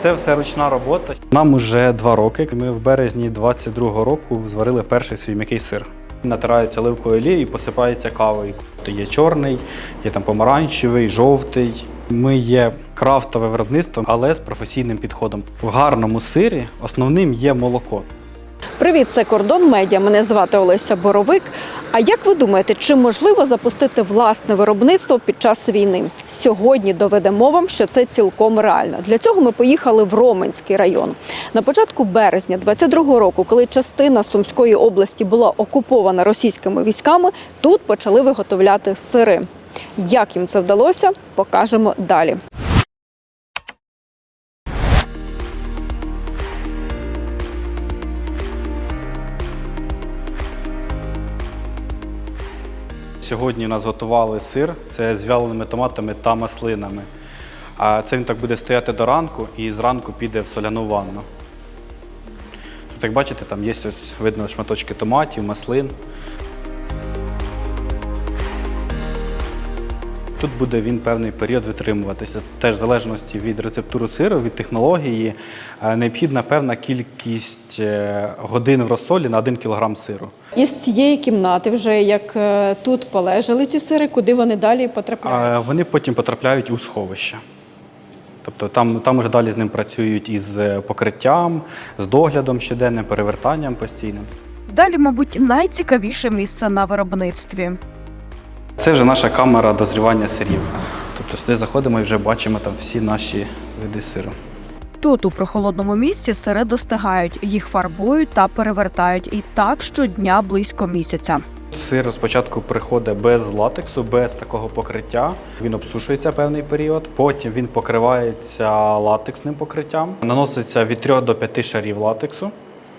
Це все ручна робота. Нам уже два роки. Ми в березні 22-го року зварили перший свій м'який сир. Натирається оливковою олією і посипається кавою. Є чорний, є там помаранчевий, жовтий. Ми є крафтове виробництво, але з професійним підходом. В гарному сирі основним є молоко. Привіт, це Кордон Медіа. Мене звати Олеся Боровик. А як ви думаєте, чи можливо запустити власне виробництво під час війни? Сьогодні доведемо вам, що це цілком реально. Для цього ми поїхали в Роменський район. На початку березня 22-го року, коли частина Сумської області була окупована російськими військами, тут почали виготовляти сири. Як їм це вдалося, покажемо далі. Сьогодні у нас готували сир, це з вяленими томатами та маслинами. Це він так буде стояти до ранку і зранку піде в соляну ванну. Тут, як бачите, там є ось видно шматочки томатів, маслин. Тут буде він певний період витримуватися. Теж в залежності від рецептури сиру, від технології, е, необхідна певна кількість е, годин в розсолі на 1 кг сиру. Із цієї кімнати, вже як е, тут полежали ці сири, куди вони далі потрапляють? Вони потім потрапляють у сховище. Тобто там, там вже далі з ним працюють із покриттям, з доглядом щоденним, перевертанням постійним. Далі, мабуть, найцікавіше місце на виробництві. Це вже наша камера дозрівання сирів. Тобто сюди заходимо і вже бачимо там всі наші види сиру. Тут, у прохолодному місці, сири достигають, їх фарбують та перевертають. І так щодня близько місяця. Сир спочатку приходить без латексу, без такого покриття. Він обсушується певний період. Потім він покривається латексним покриттям. Наноситься від 3 до 5 шарів латексу.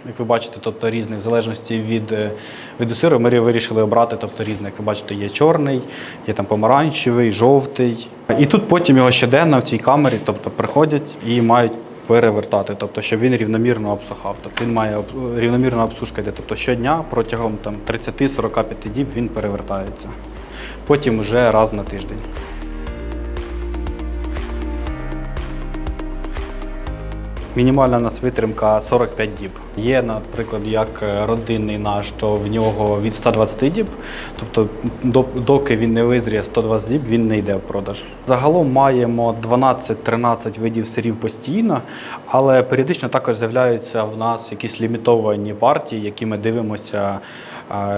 Як ви бачите, тобто різних, в залежності від е, виду сиру, ми вирішили обрати, тобто різний. Як ви бачите, є чорний, є там помаранчевий, жовтий. І тут потім його щоденно в цій камері, тобто приходять і мають перевертати, тобто, щоб він рівномірно обсухав. Тобто він має об- рівномірна обсушка йде. Тобто щодня протягом там 30-45 діб він перевертається. Потім вже раз на тиждень. Мінімальна у нас витримка 45 діб. Є, наприклад, як е, родинний наш, то в нього від 120 діб. Тобто, доки він не визріє 120 діб, він не йде в продаж. Загалом маємо 12-13 видів сирів постійно, але періодично також з'являються в нас якісь лімітовані партії, які ми дивимося,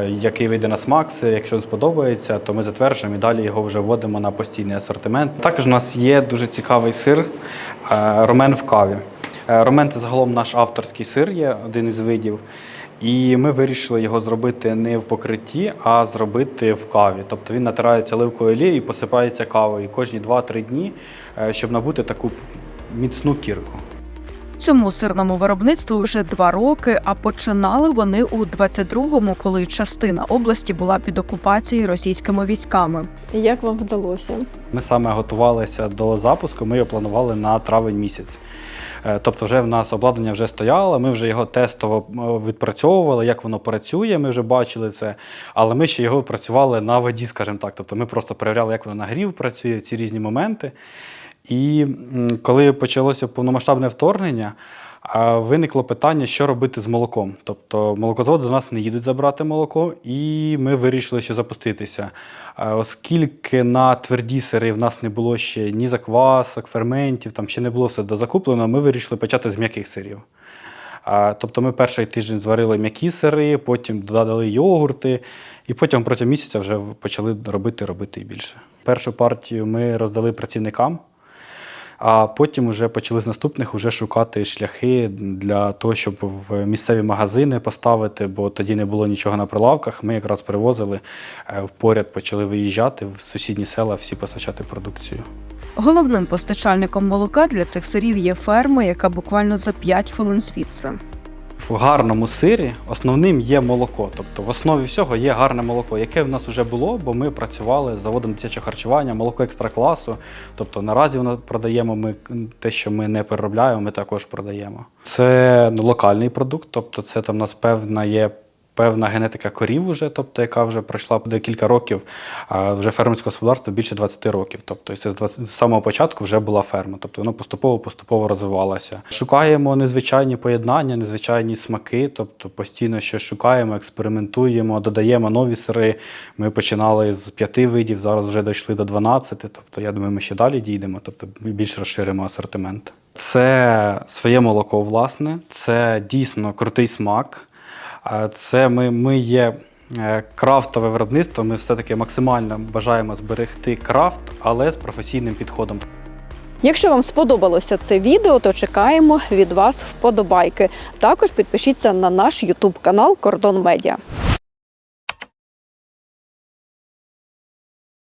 який вийде на смак. Якщо він сподобається, то ми затверджуємо і далі його вже вводимо на постійний асортимент. Також у нас є дуже цікавий сир е, ромен в каві. Е, Ромен це загалом наш авторський сир є, один із видів. І ми вирішили його зробити не в покритті, а зробити в каві. Тобто він натирається оливковою олією і посипається кавою кожні 2-3 дні, е, щоб набути таку міцну кірку. Цьому сирному виробництву вже два роки, а починали вони у 22-му, коли частина області була під окупацією російськими військами. Як вам вдалося? Ми саме готувалися до запуску, ми його планували на травень місяць. Е, Тобто, вже в нас обладнання вже стояло, ми вже його тестово відпрацьовували, як воно працює, ми вже бачили це, але ми ще його працювали на воді, скажімо так. Тобто ми просто перевіряли, як воно нагрів працює, ці різні моменти. І коли почалося повномасштабне вторгнення, виникло питання, що робити з молоком. Тобто молокозаводи до нас не їдуть забрати молоко, і ми вирішили ще запуститися. Оскільки на тверді сири в нас не було ще ні заквасок, ферментів, там ще не було все дозакуплено, ми вирішили почати з м'яких сирів. Тобто ми перший тиждень зварили м'які сири, потім додали йогурти, і потім протягом місяця вже почали робити, робити і більше. Першу партію ми роздали працівникам, а потім вже почали з наступних вже шукати шляхи для того, щоб в місцеві магазини поставити, бо тоді не було нічого на прилавках. Ми якраз привозили е, в поряд, почали виїжджати в сусідні села, всі постачати продукцію. Головним постачальником молока для цих сирів є ферма, яка буквально за 5 хвилин звідси. В гарному сирі основним є молоко. Тобто в основі всього є гарне молоко, яке в нас вже було, бо ми працювали з заводом дитячого харчування, молоко екстра класу. Тобто наразі воно продаємо ми те, що ми не переробляємо, ми також продаємо. Це локальний продукт, тобто це там у нас певна є певна генетика корів, уже, тобто, яка вже пройшла декілька років, вже фермерське господарство більше 20 років. Тобто це з 20 з самого початку вже була ферма. Тобто воно поступово-поступово розвивалося. Шукаємо незвичайні поєднання, незвичайні смаки, тобто постійно щось шукаємо, експериментуємо, додаємо нові сири. Ми починали з п'яти видів, зараз вже дійшли до 12. Тобто, я думаю, ми ще далі дійдемо, тобто більш розширимо асортимент. Це своє молоко, власне, це дійсно крутий смак. Це ми, ми є е, крафтове виробництво. Ми все-таки максимально бажаємо зберегти крафт, але з професійним підходом. Якщо вам сподобалося це відео, то чекаємо від вас вподобайки. Також підпишіться на наш Ютуб канал Кордон Медіа.